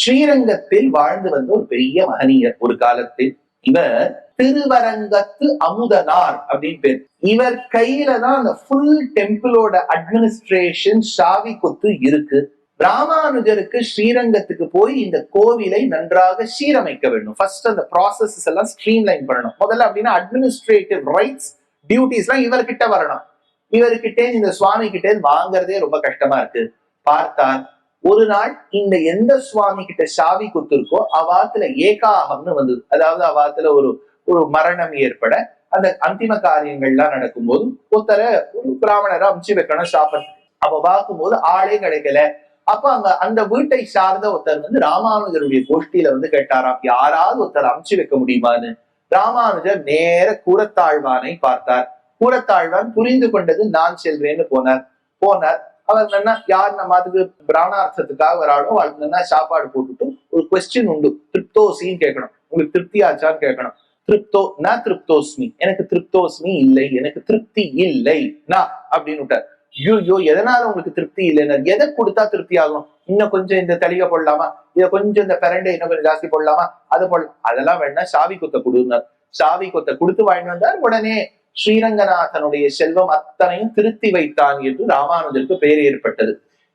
ஸ்ரீரங்கத்தில் வாழ்ந்து வந்த ஒரு பெரிய மகனியர். ஒரு காலத்தில் இவர் திருவரங்கத்து அமுதனார் அப்படின்னு பேர். இவர் கையில தான் அந்த ஃபுல் டெம்பிளோட அட்மினிஸ்ட்ரேஷன் சாவி கொத்து இருக்கு. ராமானுஜருக்கு ஸ்ரீரங்கத்துக்கு போய் இந்த கோவிலை நன்றாக சீரமைக்க வேண்டும். ஃபர்ஸ்ட் அந்த ப்ராசஸஸ் எல்லாம் ஸ்ட்ரீம்லைன் பண்ணணும். முதல்ல அப்படின்னா அட்மினிஸ்ட்ரேட்டிவ் ரைட்ஸ் டியூட்டிஸ் எல்லாம் இவர்கிட்ட வரணும். இவர்கிட்ட இந்த சுவாமி கிட்டே வாங்குறதே ரொம்ப கஷ்டமா இருக்கு. பார்த்தார் ஒரு நாள் இந்த எந்த சுவாமி கிட்ட சாவி கொடுத்துருக்கோ அவாத்துல ஏகாகம்னு வந்தது. அதாவது அவாத்துல ஒரு ஒரு மரணம் ஏற்பட அந்த அந்திம காரியங்கள்லாம் நடக்கும்போது ஒருத்தர ஒரு பிராமணரை அமுச்சு வைக்கணும் சாப்பிட. அவ பார்க்கும்போது ஆளே கிடைக்கல. அப்ப அங்க அந்த வீட்டை சார்ந்த ஒருத்தர் வந்து ராமானுஜருடைய கோஷ்டியில வந்து கேட்டாராம் யாராவது ஒருத்தர் அமுச்சு வைக்க முடியுமான்னு? ராமானுஜர் நேர கூரத்தாழ்வானை பார்த்தார். கூரத்தாழ்வான் புரிந்து கொண்டது நான் செல்வேன்னு போனார். போனார். அவர் யார் நம்ம அதுக்கு பிராணார்த்தத்துக்காக வராளோ அவளுக்கு சாப்பாடு போட்டுட்டு ஒரு கொஸ்டின் உண்டு. திருப்தோசின்னு கேட்கணும். உங்களுக்கு திருப்தி ஆச்சான்னு கேட்கணும். திருப்தோ நான் திருப்தோஸ்மி. எனக்கு திருப்தோஸ்மி இல்லை. எனக்கு திருப்தி இல்லை. நான் அப்படின்னு விட்டார். ஐயோ எதனால உங்களுக்கு திருப்தி இல்லைன்னா? எதை கொடுத்தா திருப்தி ஆகும்? இன்னும் கொஞ்சம் இந்த தலிகை போடலாமா? இதை கொஞ்சம் இந்த பிரண்டை இன்னும் கொஞ்சம் ஜாஸ்தி போடலாமா? அது போடலாம். அதெல்லாம் வேணா சாவி கொத்த கொடுனார் சாவி கொத்த கொடுத்து வாங்கிட்டு வந்தார். உடனே ஸ்ரீரங்கநாதனுடைய செல்வம் அத்தனையும் திருத்தி வைத்தான் என்று ராமானுஜருக்கு பெயர் ஏற்பட்டது.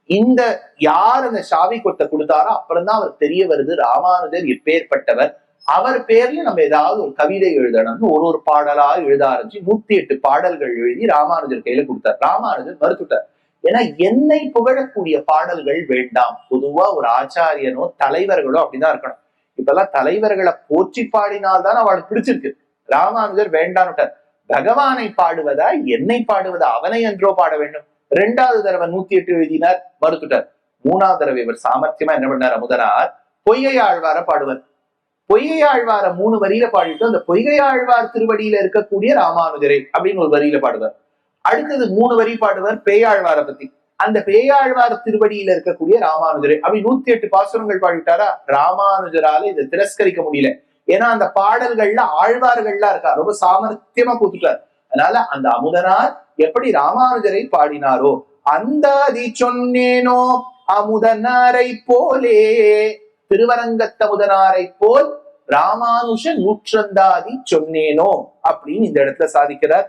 இந்த யார் அந்த சாவி கொத்த கொடுத்தாரோ அப்புறம் தான் அவர் தெரிய வருது. ராமானுஜர் எப்பேற்பட்டவர்? அவர் பேர்ல நம்ம ஏதாவது ஒரு கவிதை எழுதணும்னு ஒரு ஒரு பாடலா எழுத ஆரம்பிச்சு நூத்தி எட்டு பாடல்கள் எழுதி ராமானுஜர் கையில கொடுத்தார். ராமானுஜர் மறுத்துட்டார். ஏன்னா என்னை புகழக்கூடிய பாடல்கள் வேண்டாம். பொதுவா ஒரு ஆச்சாரியனோ தலைவர்களோ அப்படிதான் இருக்கணும். இப்பெல்லாம் தலைவர்களை போற்றி பாடினால்தான் அவளுக்கு பிடிச்சிருக்கு. ராமானுஜர் வேண்டான்னுட்டார் பகவானை பாடுவதா என்னை பாடுவதா அவனை என்றோ பாட வேண்டும். ரெண்டாவது தடவை நூத்தி எட்டு எழுதினார் மறுத்துட்டார். மூணாவது தடவை இவர் சாமர்த்தியமா என்ன பண்ணார் அமுதனார் பொய்யை ஆழ்வார பாடுவர். பொய்யை ஆழ்வார மூணு வரியில பாடிட்டு அந்த பொய்கை ஆழ்வார் திருவடியில இருக்கக்கூடிய ராமானுஜரை அப்படின்னு ஒரு வரியில பாடுவார். அடுத்தது மூணு வரி பாடுவார் பேயாழ்வார பத்தி. அந்த பேயாழ்வார் திருவடியில இருக்கக்கூடிய ராமானுஜரை. அப்படி நூத்தி எட்டு பாசுரங்கள் பாடிட்டாரா? ராமானுஜரால இதை திரஸ்கரிக்க முடியல. ஏன்னா அந்த பாடல்கள்ல ஆழ்வார்கள்லாம் இருக்கா ரொம்ப சாமர்த்தியமா கொடுத்துட்டார் அதனால அந்த அமுதனார் எப்படி ராமானுஜரை பாடினாரோ அந்தாதி சொன்னேனோ அமுதனாரை போலே திருவரங்கத்தமுதனாரை போல் ராமானுஷ நூற்றந்தாதி சொன்னேனோ அப்படின்னு இந்த இடத்துல சாதிக்கிறார்.